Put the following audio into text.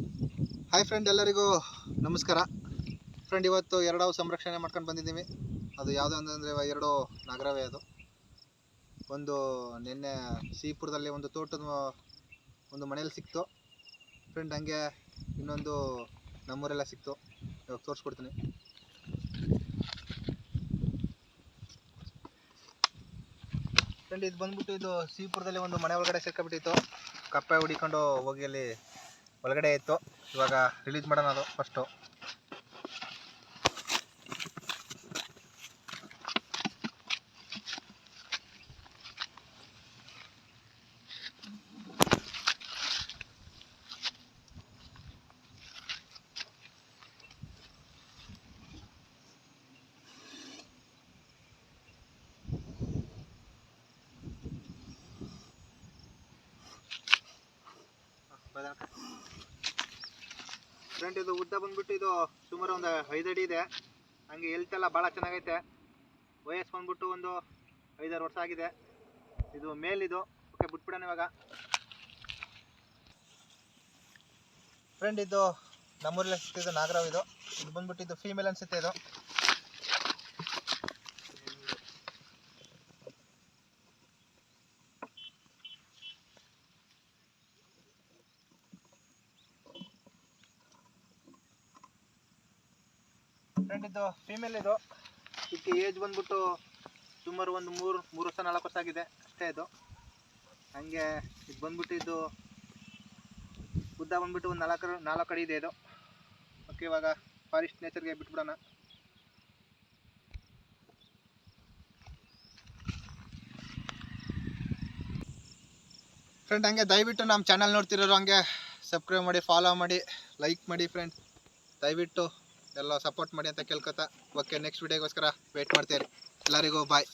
Hi friend ಎಲ್ಲರಿಗೂ ನಮಸ್ಕಾರ. Friend ಇವತ್ತು ಎರಡಾವು ಸಂರಕ್ಷಣೆ ಮಾಡ್ಕೊಂಡು ಬಂದಿದ್ದೀವಿ. ಅದು ಯಾವುದು ಅಂತಂದರೆ ಎರಡು ನಾಗರವೇ ಅದು. ಒಂದು ನಿನ್ನೆ ಸೀಪುರದಲ್ಲಿ ಒಂದು ತೋಟದ ಒಂದು ಮನೇಲಿ ಸಿಕ್ತು. ಫ್ರೆಂಡ್ ಹಂಗೆ ಇನ್ನೊಂದು ನಮ್ಮೂರೆಲ್ಲ ಸಿಕ್ತು. ಇವಾಗ ತೋರಿಸ್ಕೊಡ್ತೀನಿ. ಫ್ರೆಂಡ್ ಇದು ಬಂದ್ಬಿಟ್ಟು ಇದು ಸಿಹಿಪುರದಲ್ಲಿ ಒಂದು ಮನೆ ಒಳಗಡೆ ಸಿಕ್ಕಾಬಿಟ್ಟಿತ್ತು ಕಪ್ಪೆ ಹುಡಿಕೊಂಡು ಹೋಗಿ ಅಲ್ಲಿ ಒಳಗಡೆ ಇತ್ತು. ಇವಾಗ ರಿಲೀಸ್ ಮಾಡೋಣ ಅದು ಫಸ್ಟು ಫ್ರೆಂಡ್ ಇದು ಉದ್ದ ಬಂದ್ಬಿಟ್ಟು ಇದು ಸುಮಾರು ಒಂದು ಐದಡಿ ಇದೆ. ಹಂಗೆ ಹೆಲ್ತ್ ಎಲ್ಲ ಭಾಳ ಚೆನ್ನಾಗೈತೆ. ವಯಸ್ಸು ಬಂದ್ಬಿಟ್ಟು ಒಂದು ಐದಾರು ವರ್ಷ ಆಗಿದೆ. ಇದು ಮೇಲಿದು ಓಕೆ ಬಿಟ್ಬಿಡೋಣ ಇವಾಗ. ಫ್ರೆಂಡ್ ಇದು ನಮ್ಮೂರಲ್ಲಿ ಸಿಕ್ತಿದ್ದು ನಾಗರಾವ್ ಇದು. ಇದು ಬಂದ್ಬಿಟ್ಟು ಇದು ಫೀಮೇಲ್ ಅನ್ಸುತ್ತೆ ಇದು. ಫ್ರೆಂಡ್ ಇದು ಫೀಮೇಲ್ ಇದು. ಇದಕ್ಕೆ ಏಜ್ ಬಂದ್ಬಿಟ್ಟು ಸುಮಾರು ಒಂದು ಮೂರು ಮೂರು ವರ್ಷ, ನಾಲ್ಕು ವರ್ಷ ಆಗಿದೆ. ಅಷ್ಟೇ ಇದು. ಹಂಗೆ ಇದು ಬಂದ್ಬಿಟ್ಟು ಇದು ಉದ್ದ ಬಂದ್ಬಿಟ್ಟು ಒಂದು ನಾಲ್ಕು ನಾಲ್ಕು ಅಡಿ ಇದೆ ಇದು. ಓಕೆ ಇವಾಗ ಫಾರೆಸ್ಟ್ ನೇಚರ್ಗೆ ಬಿಟ್ಬಿಡೋಣ. ಫ್ರೆಂಡ್ ಹಂಗೆ ದಯವಿಟ್ಟು ನಮ್ಮ ಚಾನಲ್ ನೋಡ್ತಿರೋರು ಹಂಗೆ ಸಬ್ಸ್ಕ್ರೈಬ್ ಮಾಡಿ ಫಾಲೋ ಮಾಡಿ ಲೈಕ್ ಮಾಡಿ ಫ್ರೆಂಡ್ಸ್ ದಯವಿಟ್ಟು ಎಲ್ಲ ಸಪೋರ್ಟ್ ಮಾಡಿ ಅಂತ ಕೇಳ್ಕೊತಾ. ಓಕೆ ನೆಕ್ಸ್ಟ್ ವಿಡಿಯೋಗೋಸ್ಕರ ವೇಟ್ ಮಾಡ್ತೀರಿ. ಎಲ್ಲರಿಗೂ ಬಾಯ್